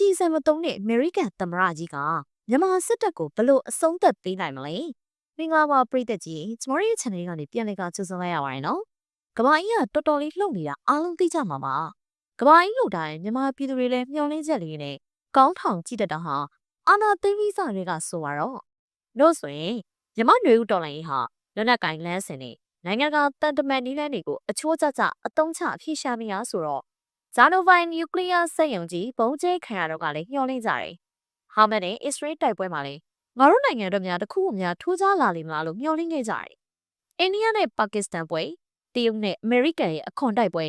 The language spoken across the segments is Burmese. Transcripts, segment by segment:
ကြည်စံမတုံးတဲ့အမေရိကန်သမ္မတကြီးကမြန်မာစစ်တပ်ကိုဘလို့အဆုံးသတ်ပေးနိုင်မလဲမင်္ဂလာပါပရိသတ်ကြီးကျမတို့ရဲ့ channel ကနေပြန်လည်ကကြိုဆိုလိုက်ရပါတယ်နော်ကဘာကြီးကတော်တော်လေးလှုပ်နေတာအားလုံးသိကြမှာပါကဘာကြီးလှုပ်တိုင်းမြန်မာပြည်သူတွေလည်းမျှော်လင့်ချက်လေးနဲ့ကောင်းထောင်ကြည့်တတ်တာဟာအာနာသိမ့်ပြီးစားတွေကဆိုပါတော့လို့ဆိုရင်မြန်မာຫນွေဦးတော်လိုင်းဟာလက်နက်ကင်လန်းစင်နေနိုင်ငံကတန်တမန်နီးလန်းတွေကိုအချိုးကျကျအတုံးချအဖြစ်ရှာမိရဆိုတော့ ဇာနိုဗိုင်နျူကလ িয়ার စက်ရုံကြီးပုံကျဲခံရတော့ကလည်းညှော်လင့်ကြတယ်။ဟာမတ်နဲ့အစ္စရေးတိုက်ပွဲမှာလည်းငါတို့နိုင်ငံတို့များတစ်ခုခုများထိုးကြလာလိမ့်မလားလို့မျှော်လင့်ခဲ့ကြတယ်။အိန္ဒိယနဲ့ပါကစ္စတန်ပွဲတရုတ်နဲ့အမေရိကန်ရဲ့အခွန်တိုက်ပွဲ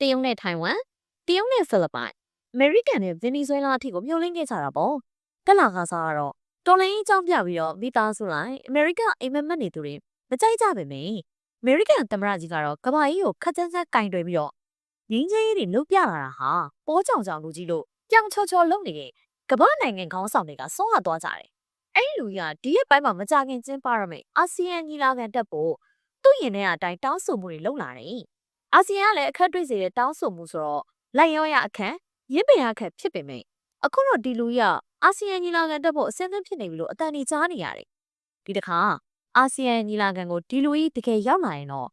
တရုတ်နဲ့ထိုင်ဝမ်တရုတ်နဲ့ဖိလစ်ပိုင်အမေရိကန်နဲ့ဗင်နီဇွဲလားအထိကိုမျှော်လင့်ခဲ့ကြတာပေါ့။တက်လာကစားကတော့တော်လိုင်းအကြောင်းပြပြီးတော့မိသားစုလိုက်အမေရိကန်အိမ်မက်မက်နေသူတွေမကြိုက်ကြပါမယ်။အမေရိကန်သမ္မတကြီးကတော့ကမ္ဘာကြီးကိုခက်ချမ်းချမ်းကင်တွယ်ပြီးတော့ ငင်းချင်းတွေလုတ်ပြလာတာဟာပေါ်ကြောင်ကြောင်လူကြီးလို့ပြောင်ချောချောလုံနေတဲ့ကမ္ဘာနိုင်ငံခေါင်းဆောင်တွေကဆုံးရသွားကြတယ်။အဲ့ဒီလူကြီးကဒီရက်ပိုင်းမှာမကြခင်ကျင်းပရမယ့်အာဆီယံညီလာခံတက်ဖို့သူ့ရင်ထဲအတိုင်းတောင်းဆိုမှုတွေလုပ်လာတယ်။အာဆီယံကလည်းအခက်တွေ့စေတဲ့တောင်းဆိုမှုဆိုတော့လိုက်ရောရအခက်ရစ်ပင်အခက်ဖြစ်ပေမယ့်အခုတော့ဒီလူကြီးကအာဆီယံညီလာခံတက်ဖို့အဆင်သင့်ဖြစ်နေပြီလို့အတန်ကြီးကြားနေရတယ်။ဒီတစ်ခါအာဆီယံညီလာခံကိုဒီလူကြီးတကယ်ရောက်လာရင်တော့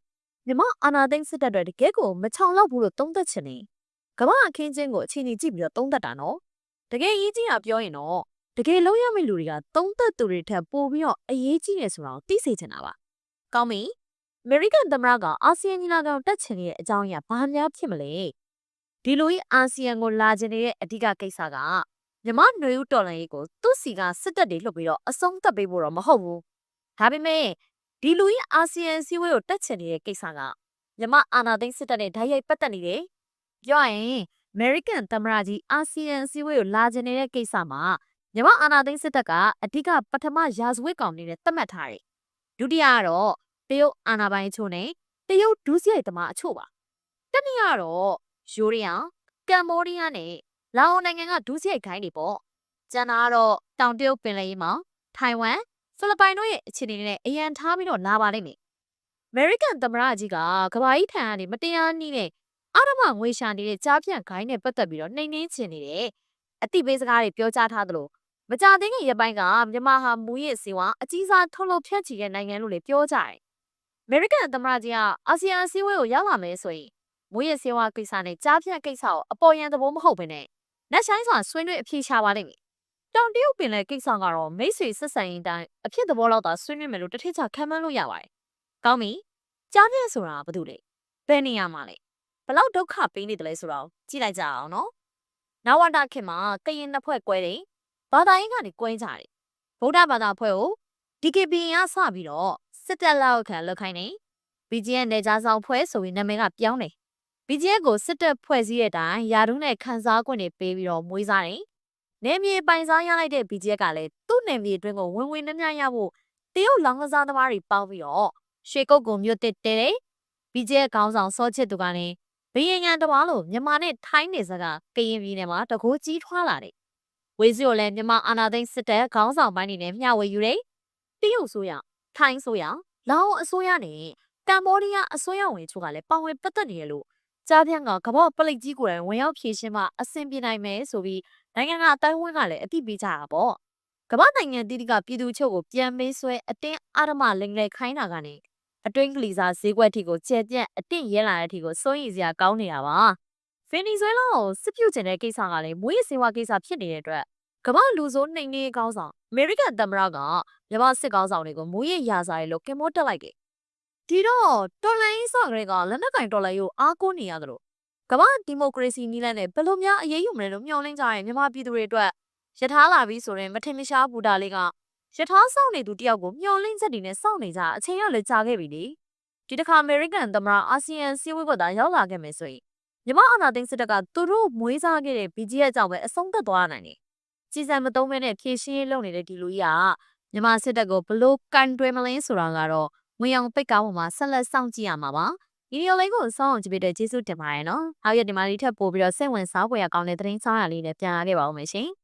မြမအာနာသိန်းစစ်တပ်တွေတကယ်ကိုမချောင်တော့ဘူးလို့သုံးသပ်ချင်နေကမ္ဘာအခင်းချင်းကိုအချိန်ကြီးကြည့်ပြီးတော့သုံးသပ်တာနော်တကယ်အရေးကြီးတာပြောရင်တော့တကယ်လုံးရမယ့်လူတွေကသုံးသပ်သူတွေထက်ပိုပြီးတော့အရေးကြီးတယ်ဆိုတာကိုသိစေချင်တာပါကောင်းပြီအမေရိကန်သမ္မတကအာဆီယံညီလာခံကိုတက်ချင်နေတဲ့အကြောင်းအရာဘာများဖြစ်မလဲဒီလိုကြီးအာဆီယံကိုလာချင်နေတဲ့အဓိကကိစ္စကမြမຫນွေဦးတော်လှန်ရေးကိုသူ့စီကစစ်တပ်တွေလှုပ်ပြီးတော့အဆုံးသတ်ပေးဖို့တော့မဟုတ်ဘူးဒါပေမဲ့ ဒီလူကြီးအာဆီယံစည်းဝေးကိုတက်ချင်နေတဲ့ကိစ္စကမြမအာနာသိန်းစစ်တပ်နဲ့ဓာတ်ရိုက်ပတ်သက်နေတယ်။ပြောရရင် American သမ္မတကြီးအာဆီယံစည်းဝေးကိုလာချင်နေတဲ့ကိစ္စမှာမြမအာနာသိန်းစစ်တပ်ကအဓိကပထမရာဇဝတ်ကောင်နေတဲ့သတ်မှတ်ထားတယ်။ဒုတိယကတော့တရုတ်အာဏာပိုင်အချို့နဲ့တရုတ်ဒုစရိုက်သမားအချို့ပါ။တတိယကတော့ယူရီးယားကမ်ဘောဒီးယားနဲ့လာအိုနိုင်ငံကဒုစရိုက်ခိုင်းတွေပေါ့။ကျန်တာကတော့တောင်တရုတ်ပင်လယ်ရေးမှာထိုင်ဝမ် ဖိလစ်ပိုင်တို့ရဲ့အခြေအနေနဲ့အရန်ထားပြီးတော့လာပါလိမ့်မယ်။ American သမ္မတကြီးကကဘာကြီးထံကနေမတရားနည်းနဲ့အာရမငွေရှာနေတဲ့ကြားဖြန့်ခိုင်းနဲ့ပတ်သက်ပြီးတော့နှိမ်နှင်းချင်နေတယ်။အတိပေးစကားတွေပြောကြားထားသလိုမကြသေးခင်ရက်ပိုင်းကမြန်မာဟာမူရစ်စေဝါအကြီးစားထုတ်လုပ်ဖြန့်ချီတဲ့နိုင်ငံလို့လည်းပြောကြတယ်။ American သမ္မတကြီးကအာဆီယံအစည်းအဝေးကိုရောက်လာမယ်ဆိုရင်မူရစ်စေဝါကိစ္စနဲ့ကြားဖြန့်ကိစ္စကိုအပေါ်ယံသဘောမဟုတ်ဘဲနဲ့နှက်ဆိုင်စွာဆွေးနွေးအဖြေရှာပါလိမ့်မယ် တောင်တရုတ်ပင်လယ်ကိစ္စကတော့မိတ်ဆွေဆက်ဆံရေးတိုင်းအဖြစ်သဘောလောက်သာဆွေးနွေးမယ်လို့တစ်ထစ်ချခံမှန်းလို့ရပါတယ်။ကောင်းပြီ။ကြားပြည့်ဆိုတာဘာလို့လဲ။ဘယ်နေရာမှာလဲ။ဘလောက်ဒုက္ခပေးနေတယ်လဲဆိုတော့ကြည့်လိုက်ကြအောင်နော်။နဝတခေတ်မှာကရင်နှစ်ဖွဲ့ကွဲတယ်။ဘာသာရေးကနေကွဲကြတယ်။ဗုဒ္ဓဘာသာဖွဲ့ကို DKB ကစပြီးတော့စစ်တပ်လက်အောက်ခံလွတ်ခိုင်းတယ်။ BGN နေကြားဆောင်ဖွဲ့ဆိုပြီးနာမည်ကပြောင်းတယ်။ BGN ကိုစစ်တပ်ဖွဲ့စည်းတဲ့အတိုင်းယာတုနဲ့ခန်းစားခွင့်တွေပေးပြီးတော့မွေးစားတယ် နေမြေပိုင်စားရလိုက်တဲ့ BGF ကလည်းသူ့နေမြေအတွင်းကိုဝင်ဝင်နှမြရဖို့တရုတ်လောင်းကစားသမားတွေပေါင်းပြီးတော့ရွှေကုတ်ကုံမြို့တစ်တဲတယ် BGF ခေါင်းဆောင်စောချစ်သူကလည်းဘီရင်ငံတဘာလို့မြန်မာနဲ့ထိုင်းနေစကကရင်ပြည်နယ်မှာတကိုးကြီးထွားလာတယ်ဝေစီကိုလည်းမြန်မာအာဏာသိမ်းစစ်တပ်ခေါင်းဆောင်ပိုင်းနေနဲ့မျှဝေယူတယ်တရုတ်ဆိုရထိုင်းဆိုရလာအိုအစိုးရနဲ့ကမ္ဘောဒီးယားအစိုးရဝင်ချို့ကလည်းပါဝင်ပတ်သက်နေရလို့ ကြားပြန့်ကကမ္ဘာပလိတ်ကြီးကိုယ်တိုင်ဝင်ရောက်ဖြည့်ရှင်းမှအဆင်ပြေနိုင်မယ်ဆိုပြီးနိုင်ငံကအတိုင်းဝန်းကလည်းအတိပေးကြတာပေါ့ကမ္ဘာနိုင်ငံတိတိကပြည်သူချုပ်ကိုပြန်မေးဆွဲအတင်းအာရမလိန်လေခိုင်းတာကနေအတွင်းကလေးစားဈေးကွက်ထီကိုကျဲပြန့်အတင်းရဲလာတဲ့အထီကိုစိုးရိမ်စရာကောင်းနေတာပါဗင်နီဇွဲလားကိုစစ်ပြုတ်ကျင်တဲ့ကိစ္စကလည်းမွေးစေဝါကိစ္စဖြစ်နေတဲ့အတွက်ကမ္ဘာလူဆိုးနှိမ်နှင်းကောင်းဆောင်အမေရိကန်သမ္မတကမြန်မာစစ်ကောင်းဆောင်တွေကိုမွေးရရာစာရီလို့ကင်မောတက်လိုက်တယ် ဒီတော့တော်လိုင်းဆော့ကလေးကလက်နက်ကင်တော်လိုင်းကိုအားကိုးနေရသလိုကမ္ဘာဒီမိုကရေစီနည်းလမ်းနဲ့ဘယ်လိုများအရေးယူမလဲလို့မျှော်လင့်ကြရင်မြန်မာပြည်သူတွေအတွက်ယထာလာပြီဆိုရင်မထင်မရှားဘူတာလေးကယထာစောင့်နေသူတယောက်ကိုမျှော်လင့်ချက်တွေနဲ့စောင့်နေကြအချိန်ရလည်းကြာခဲ့ပြီလေဒီတစ်ခါအမေရိကန်သမ္မတအာဆီယံစည်းဝေးပွဲကရောက်လာခဲ့မယ်ဆိုရင်မြန်မာအာဏာသိမ်းစစ်တပ်ကသူတို့မွေးစားခဲ့တဲ့ BGF အကြောင်းပဲအဆုံးသတ်သွားနိုင်တယ်စီစံမသုံးမဲနဲ့ဖြည့်ရှင်းရေးလုပ်နေတဲ့ဒီလူကြီးကမြန်မာစစ်တပ်ကိုဘလို့ကန်တွယ်မလဲဆိုတာကတော့ဝ င်အောင်ပိတ်ကားပေါ်မှာဆက်လက်စောင့်ကြည့်ရမှာပါဗီဒီယိုလေးကိုစောင့်အောင်ကြည့်ပေးတဲ့ကျေးဇူးတင်ပါတယ်နော်။နောက်ရက်ဒီမှာလေးထပ်ပို့ပြီးတော့စိတ်ဝင်စားဖွယ်ရကောင်းတဲ့သတင်းဆောင်ရလေးနဲ့ပြန်လာခဲ့ပါဦးမယ်ရှင်။